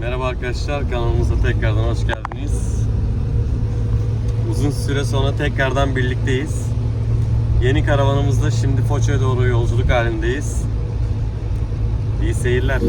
Merhaba arkadaşlar kanalımıza tekrardan hoş geldiniz. Uzun süre sonra tekrardan birlikteyiz. Yeni karavanımızda şimdi Foça'ya doğru yolculuk halindeyiz. İyi seyirler.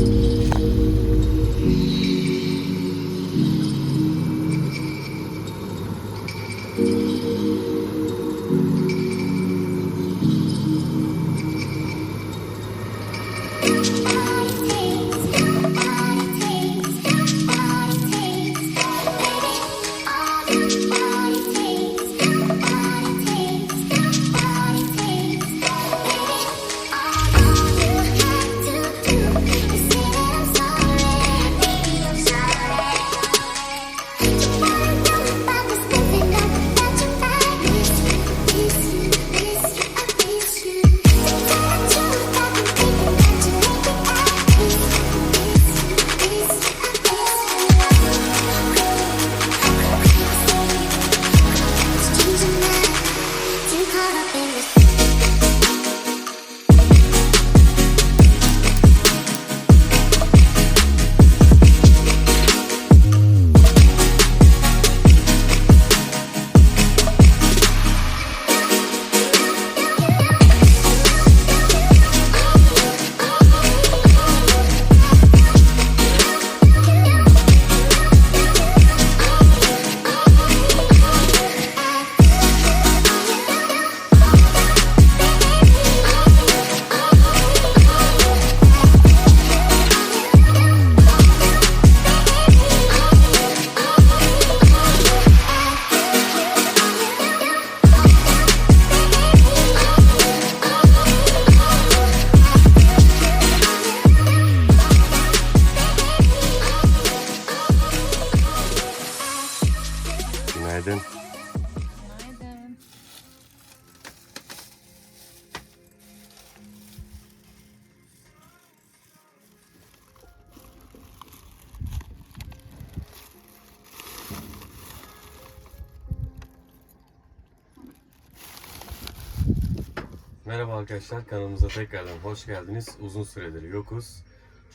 Merhaba arkadaşlar kanalımıza tekrardan hoş geldiniz. Uzun süredir yokuz.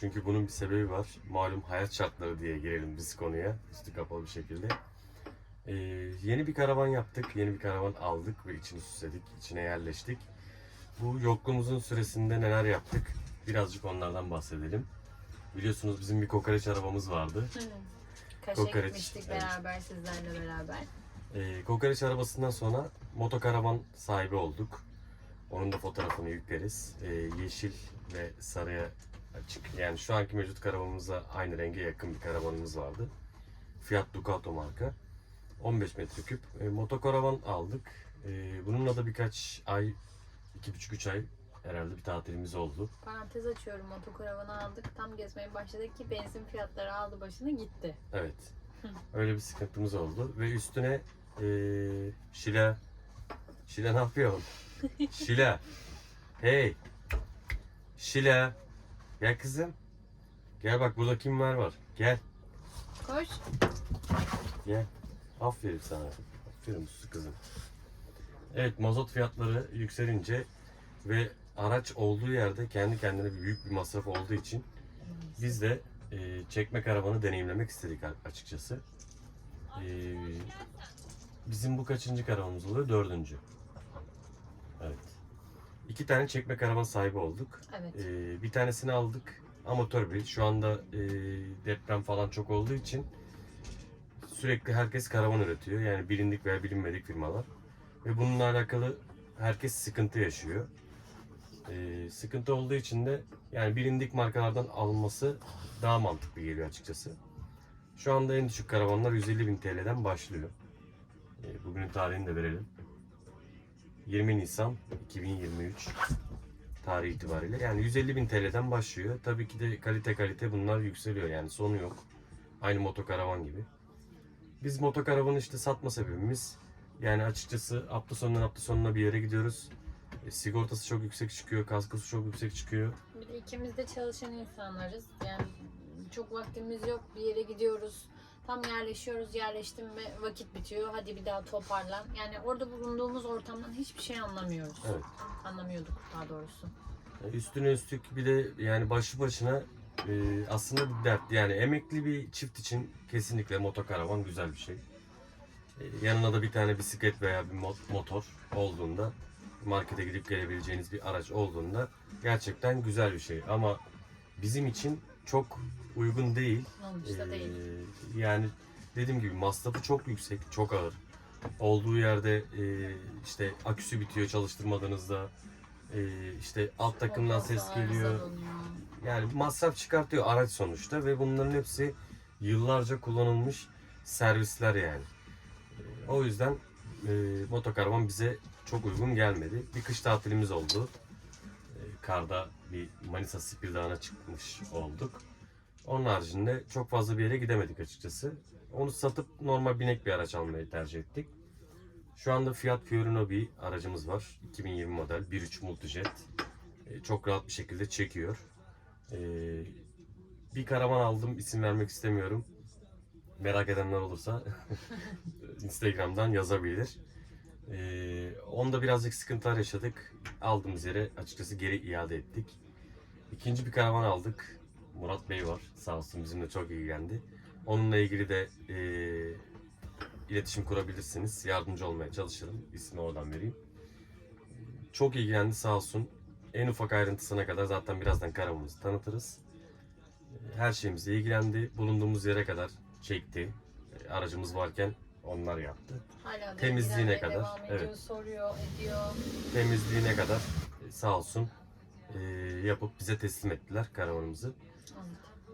Çünkü bunun bir sebebi var. Malum hayat şartları diye girelim biz konuya. Üstü kapalı bir şekilde. Ee, yeni bir karavan yaptık. Yeni bir karavan aldık ve içini süsledik. içine yerleştik. Bu yokluğumuzun süresinde neler yaptık? Birazcık onlardan bahsedelim. Biliyorsunuz bizim bir kokoreç arabamız vardı. Kaşa Kokoreç, gitmiştik evet. beraber sizlerle beraber. Ee, kokoreç arabasından sonra motokaravan sahibi olduk. Onun da fotoğrafını yükleriz. Ee, yeşil ve sarıya açık. Yani şu anki mevcut karavanımıza aynı renge yakın bir karavanımız vardı. Fiat Ducato marka. 15 metreküp. E, motokaravan aldık. Ee, bununla da birkaç ay, iki buçuk üç ay herhalde bir tatilimiz oldu. Parantez açıyorum motokaravanı aldık. Tam gezmeye başladık ki benzin fiyatları aldı başını gitti. Evet. Öyle bir sıkıntımız oldu. Ve üstüne eee Şila Şila ne yapıyor? Şila. Hey. Şila. Gel kızım. Gel bak burada kim var var. Gel. Koş. Gel. Aferin sana. Aferin uslu kızım. Evet mazot fiyatları yükselince ve araç olduğu yerde kendi kendine büyük bir masraf olduğu için biz de e, çekme karavanı deneyimlemek istedik açıkçası. E, bizim bu kaçıncı karavanımız oluyor? Dördüncü. İki tane çekme karavan sahibi olduk. Evet. E, bir tanesini aldık. Amatör bir. Şu anda e, deprem falan çok olduğu için sürekli herkes karavan üretiyor. Yani bilindik veya bilinmedik firmalar. Ve bununla alakalı herkes sıkıntı yaşıyor. Ee, sıkıntı olduğu için de yani bilindik markalardan alınması daha mantıklı geliyor açıkçası. Şu anda en düşük karavanlar 150 bin TL'den başlıyor. Ee, bugünün tarihini de verelim. 20 Nisan 2023 tarihi itibariyle. Yani 150 bin TL'den başlıyor. Tabii ki de kalite kalite bunlar yükseliyor yani sonu yok. Aynı motokaravan gibi. Biz motokaravanı işte satma sebebimiz yani açıkçası hafta sonundan hafta sonuna bir yere gidiyoruz. E, sigortası çok yüksek çıkıyor, kaskosu çok yüksek çıkıyor. Bir de ikimiz de çalışan insanlarız. Yani çok vaktimiz yok. Bir yere gidiyoruz. Tam yerleşiyoruz. Yerleştim ve vakit bitiyor. Hadi bir daha toparlan. Yani orada bulunduğumuz ortamdan hiçbir şey anlamıyoruz. Evet. Anlamıyorduk daha doğrusu. E, Üstüne üstlük bir de yani başlı başına e, aslında bir dert. Yani emekli bir çift için kesinlikle motokaravan güzel bir şey. E, yanına da bir tane bisiklet veya bir mot- motor olduğunda markete gidip gelebileceğiniz bir araç olduğunda gerçekten güzel bir şey. Ama bizim için çok uygun değil. Sonuçta Ee, değil. Yani dediğim gibi masrafı çok yüksek, çok ağır. Olduğu yerde e, işte aküsü bitiyor çalıştırmadığınızda. E, işte alt takımdan Motorda ses geliyor. Yani masraf çıkartıyor araç sonuçta ve bunların hepsi yıllarca kullanılmış servisler yani. E, O yüzden e, motokaravan bize çok uygun gelmedi. Bir kış tatilimiz oldu. E, karda bir Manisa Spil Dağı'na çıkmış olduk. Onun haricinde çok fazla bir yere gidemedik açıkçası. Onu satıp normal binek bir araç almayı tercih ettik. Şu anda Fiat Fiorino bir aracımız var. 2020 model 1.3 Multijet. E, Çok rahat bir şekilde çekiyor. E, Bir karavan aldım isim vermek istemiyorum. Merak edenler olursa Instagram'dan yazabilir. E, Onda birazcık sıkıntılar yaşadık. Aldığımız yere açıkçası geri iade ettik. İkinci bir karavan aldık. Murat Bey var. Sağ olsun bizimle çok ilgilendi. Onunla ilgili de e, iletişim kurabilirsiniz. Yardımcı olmaya çalışırım. İsmi oradan vereyim. Çok ilgilendi sağ olsun. En ufak ayrıntısına kadar zaten birazdan karavanımızı tanıtırız. Her şeyimizle ilgilendi. Bulunduğumuz yere kadar çekti. Aracımız varken onlar yaptı. Hala temizliğine kadar, Devam ediyor, evet. soruyor, ediyor. Temizliğine kadar e, sağ olsun e, yapıp bize teslim ettiler karavanımızı.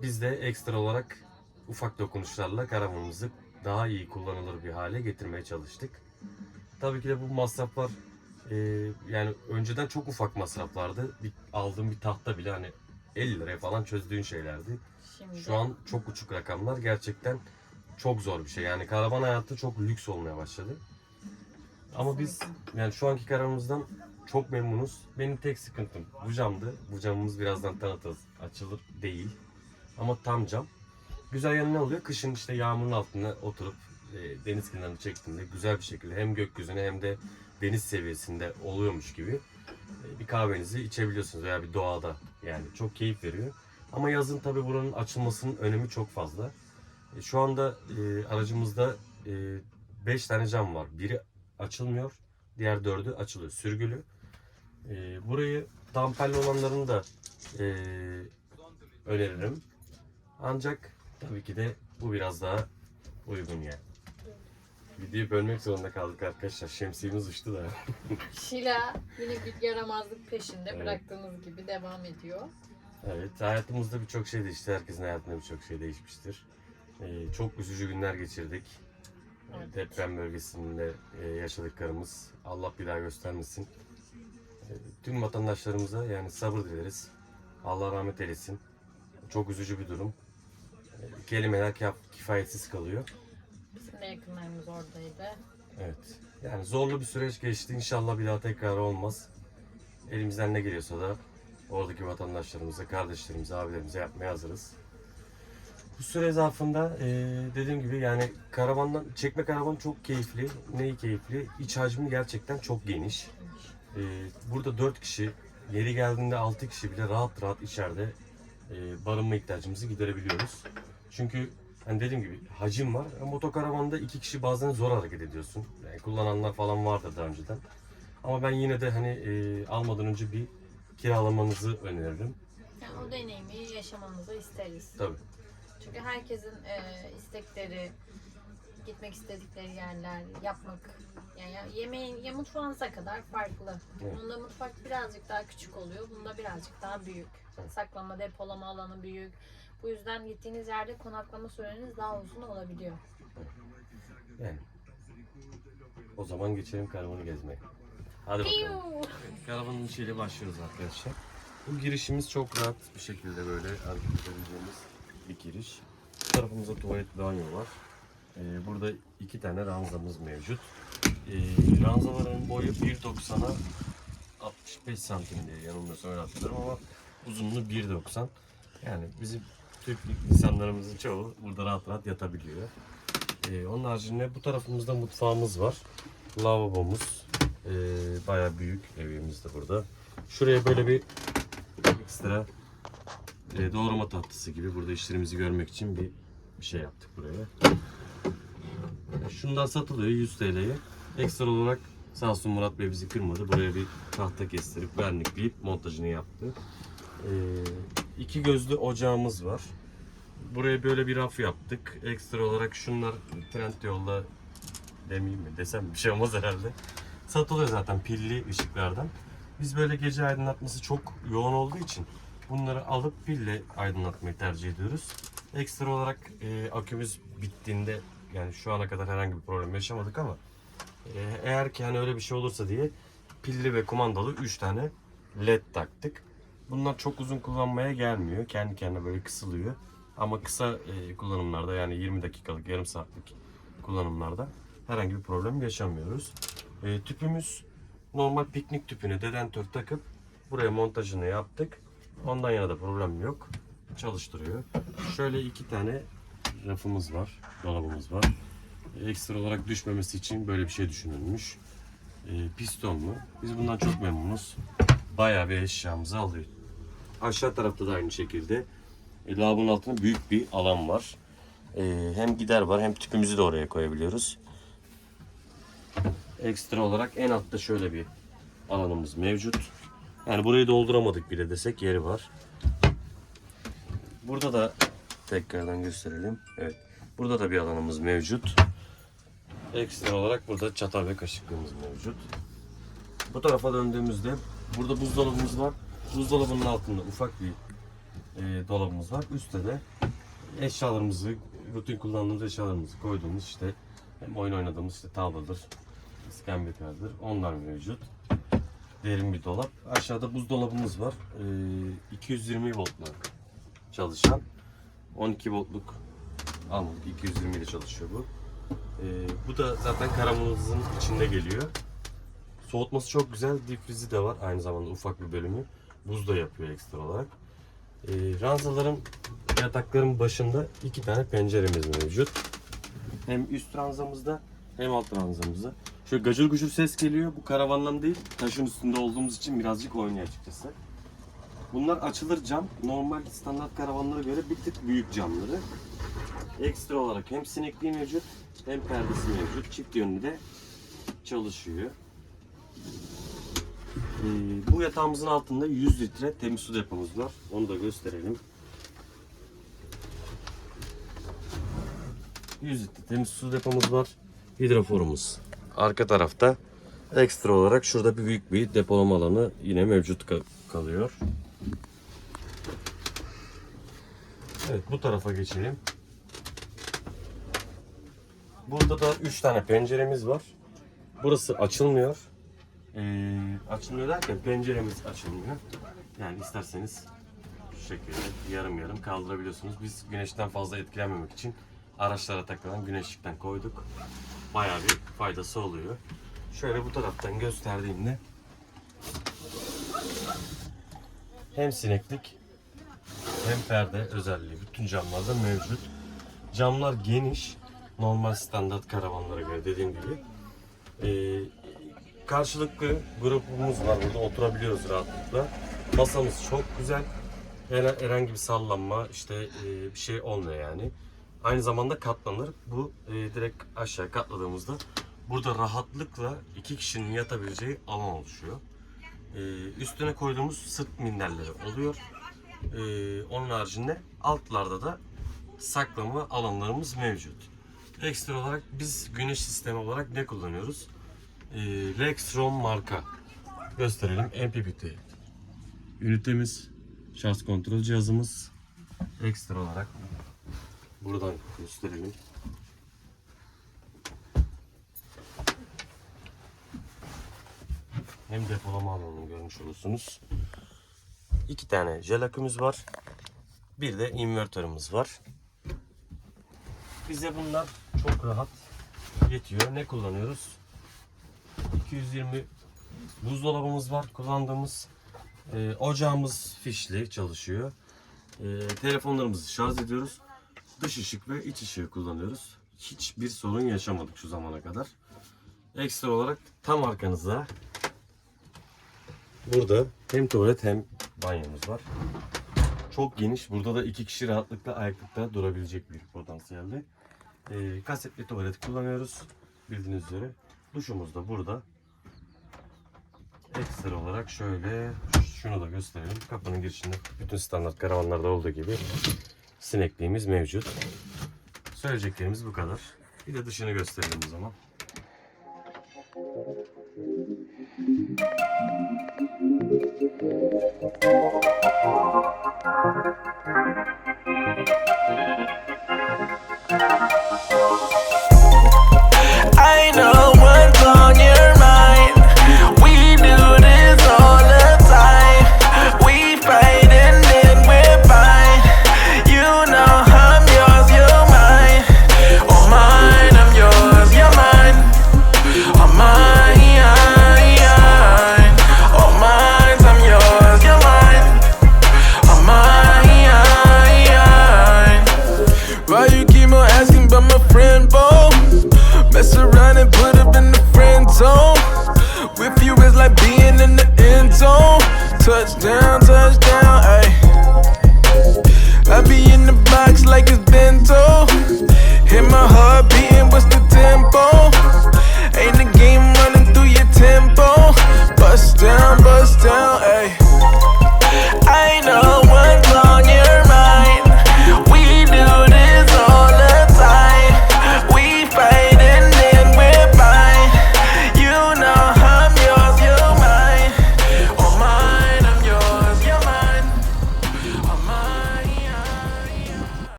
Biz de ekstra olarak ufak dokunuşlarla karavanımızı daha iyi kullanılır bir hale getirmeye çalıştık. Tabii ki de bu masraflar e, yani önceden çok ufak masraflardı. Bir, aldığım bir tahta bile hani 50 liraya falan çözdüğün şeylerdi. Şimdi Şu an çok uçuk rakamlar. Gerçekten çok zor bir şey. Yani karavan hayatı çok lüks olmaya başladı. Ama biz yani şu anki karavanımızdan çok memnunuz. Benim tek sıkıntım bu camdı. Bu camımız birazdan tanıtırız. Açılır değil. Ama tam cam. Güzel yanı ne oluyor? Kışın işte yağmurun altında oturup e, deniz kenarını çektiğinde güzel bir şekilde hem gökyüzüne hem de deniz seviyesinde oluyormuş gibi e, bir kahvenizi içebiliyorsunuz veya bir doğada. Yani çok keyif veriyor. Ama yazın tabii buranın açılmasının önemi çok fazla. E, Şu anda e, aracımızda 5 tane cam var. Biri açılmıyor, diğer dördü açılıyor. Sürgülü. E, burayı damperli olanlarını da e, öneririm. Ancak tabii ki de bu biraz daha uygun yani. Videoyu bölmek zorunda kaldık arkadaşlar. Şemsiyemiz uçtu da. Şila yine bir yaramazlık peşinde Evet. bıraktığımız gibi devam ediyor. Evet, hayatımızda birçok şey değişti. Herkesin hayatında birçok şey değişmiştir. Ee, çok üzücü günler geçirdik. Ee, Evet. Deprem bölgesinde e, yaşadıklarımız Allah bir daha göstermesin. Tüm vatandaşlarımıza yani sabır dileriz. Allah rahmet eylesin. Çok üzücü bir durum. Kelimeler kifayetsiz kalıyor. Bizim de yakınlarımız oradaydı. Evet. Yani zorlu bir süreç geçti. İnşallah bir daha tekrar olmaz. Elimizden ne geliyorsa da oradaki vatandaşlarımıza, kardeşlerimize, abilerimize yapmaya hazırız. Bu süre zarfında eee, dediğim gibi yani karavandan çekme karavan çok keyifli. Neyi keyifli? İç hacmi gerçekten çok geniş. Eee, burada 4 kişi, yeri geldiğinde 6 kişi bile rahat rahat içeride eee, barınma ihtiyacımızı giderebiliyoruz. Çünkü hani dediğim gibi hacim var. E, Motokaravanda iki kişi bazen zor hareket ediyorsun. Yani kullananlar falan vardı daha önceden. Ama ben yine de hani e, almadan önce bir kiralamanızı öneririm. Yani o deneyimi yaşamanızı isteriz. Tabii. Çünkü herkesin e, istekleri, gitmek istedikleri yerler, yapmak, yani ya- yemeğin, ya mutfağınıza kadar farklı. Evet. Bunda mutfak birazcık daha küçük oluyor, bunda birazcık daha büyük. Evet. Saklama, depolama alanı büyük. Bu yüzden gittiğiniz yerde konaklama süreniz daha uzun olabiliyor. Yani. O zaman geçelim karavanı gezmeye. Hadi bakalım. Karavanın içiyle başlıyoruz arkadaşlar. Bu girişimiz çok rahat bir şekilde böyle hareket edebileceğimiz bir giriş. Bu tarafımızda tuvalet banyo var. Ee, burada iki tane ranzamız mevcut. Ee, ranzaların boyu 1.90'a 65 santim diye yanılmıyorsam öyle hatırlıyorum ama uzunluğu 1.90. Yani bizim Türk insanlarımızın çoğu burada rahat rahat yatabiliyor. Ee, onun haricinde bu tarafımızda mutfağımız var. Lavabomuz. Ee, bayağı büyük evimiz de burada. Şuraya böyle bir ekstra e, doğrama tahtası gibi burada işlerimizi görmek için bir şey yaptık buraya. Şunlar satılıyor 100 TL'ye. Ekstra olarak sağ olsun Murat Bey bizi kırmadı. Buraya bir tahta kestirip vernikleyip montajını yaptı. Ee, iki gözlü ocağımız var. Buraya böyle bir raf yaptık. Ekstra olarak şunlar Trendyol'da demeyeyim mi desem bir şey olmaz herhalde. Satılıyor zaten pilli ışıklardan. Biz böyle gece aydınlatması çok yoğun olduğu için bunları alıp pille aydınlatmayı tercih ediyoruz. Ekstra olarak e, akümüz bittiğinde yani şu ana kadar herhangi bir problem yaşamadık ama e, eğer ki hani öyle bir şey olursa diye pilli ve kumandalı 3 tane led taktık. Bunlar çok uzun kullanmaya gelmiyor. Kendi kendine böyle kısılıyor. Ama kısa e, kullanımlarda yani 20 dakikalık, yarım saatlik kullanımlarda herhangi bir problem yaşamıyoruz. E, tüpümüz normal piknik tüpünü dedentör takıp buraya montajını yaptık. Ondan yana da problem yok. Çalıştırıyor. Şöyle iki tane rafımız var, dolabımız var. Ekstra olarak düşmemesi için böyle bir şey düşünülmüş. E, pistonlu. Biz bundan çok memnunuz. Bayağı bir eşyamızı alıyor. Aşağı tarafta da aynı şekilde e, lavabonun altında büyük bir alan var. E, hem gider var hem tüpümüzü de oraya koyabiliyoruz. Ekstra olarak en altta şöyle bir alanımız mevcut. Yani burayı dolduramadık bile desek yeri var. Burada da tekrardan gösterelim. Evet. Burada da bir alanımız mevcut. Ekstra olarak burada çatal ve kaşıklığımız mevcut. Bu tarafa döndüğümüzde burada buzdolabımız var. Buzdolabının altında ufak bir e, dolabımız var. Üstte de eşyalarımızı, rutin kullandığımız eşyalarımızı koyduğumuz işte hem oyun oynadığımız işte tavladır, iskembelerdir. Onlar mevcut. Derin bir dolap. Aşağıda buzdolabımız var. E, 220 voltla çalışan 12 voltluk almadık. 220 ile çalışıyor bu. E, bu da zaten karamızın içinde geliyor. Soğutması çok güzel. Difrizi de var aynı zamanda ufak bir bölümü. Buz da yapıyor ekstra olarak. E, ranzaların yatakların başında iki tane penceremiz mevcut. Hem üst ranzamızda hem alt ranzamızda. Şöyle gacır gucur ses geliyor. Bu karavandan değil. Taşın üstünde olduğumuz için birazcık oynuyor açıkçası. Bunlar açılır cam. Normal standart karavanlara göre bir tık büyük camları. Ekstra olarak hem sinekliği mevcut hem perdesi mevcut. Çift yönlü de çalışıyor. Ee, bu yatağımızın altında 100 litre temiz su depomuz var. Onu da gösterelim. 100 litre temiz su depomuz var. Hidroforumuz arka tarafta. Ekstra olarak şurada bir büyük bir depolama alanı yine mevcut ka- kalıyor. Evet bu tarafa geçelim. Burada da 3 tane penceremiz var. Burası açılmıyor. Ee, açılmıyor derken penceremiz açılmıyor. Yani isterseniz şu şekilde yarım yarım kaldırabiliyorsunuz. Biz güneşten fazla etkilenmemek için araçlara takılan güneşlikten koyduk. Bayağı bir faydası oluyor. Şöyle bu taraftan gösterdiğimde hem sineklik hem perde özelliği bütün camlarda mevcut. Camlar geniş. Normal standart karavanlara göre dediğim gibi. Ee, karşılıklı grubumuz var burada oturabiliyoruz rahatlıkla. Masamız çok güzel. Her- Herhangi bir sallanma işte e, bir şey olmuyor yani. Aynı zamanda katlanır. Bu e, direkt aşağı katladığımızda burada rahatlıkla iki kişinin yatabileceği alan oluşuyor. E, üstüne koyduğumuz sırt minderleri oluyor. E, onun haricinde altlarda da saklama alanlarımız mevcut. Ekstra olarak biz güneş sistemi olarak ne kullanıyoruz? e, Rexroom marka gösterelim. MPPT ünitemiz, şarj kontrol cihazımız ekstra olarak buradan gösterelim. Hem depolama alanını görmüş olursunuz. İki tane jel akümüz var. Bir de invertörümüz var. Bize bunlar çok rahat yetiyor. Ne kullanıyoruz? 220 buzdolabımız var kullandığımız. Ee, ocağımız fişli çalışıyor. Ee, telefonlarımızı şarj ediyoruz. Dış ışık ve iç ışığı kullanıyoruz. Hiçbir sorun yaşamadık şu zamana kadar. Ekstra olarak tam arkanızda burada hem tuvalet hem banyomuz var. çok geniş. Burada da iki kişi rahatlıkla ayaklıkta durabilecek bir potansiyelde. Ee, kasetli tuvalet kullanıyoruz. Bildiğiniz üzere. Duşumuz da burada. Ekstra olarak şöyle şunu da gösterelim. Kapının girişinde bütün standart karavanlarda olduğu gibi sinekliğimiz mevcut. Söyleyeceklerimiz bu kadar. Bir de dışını gösterelim o zaman.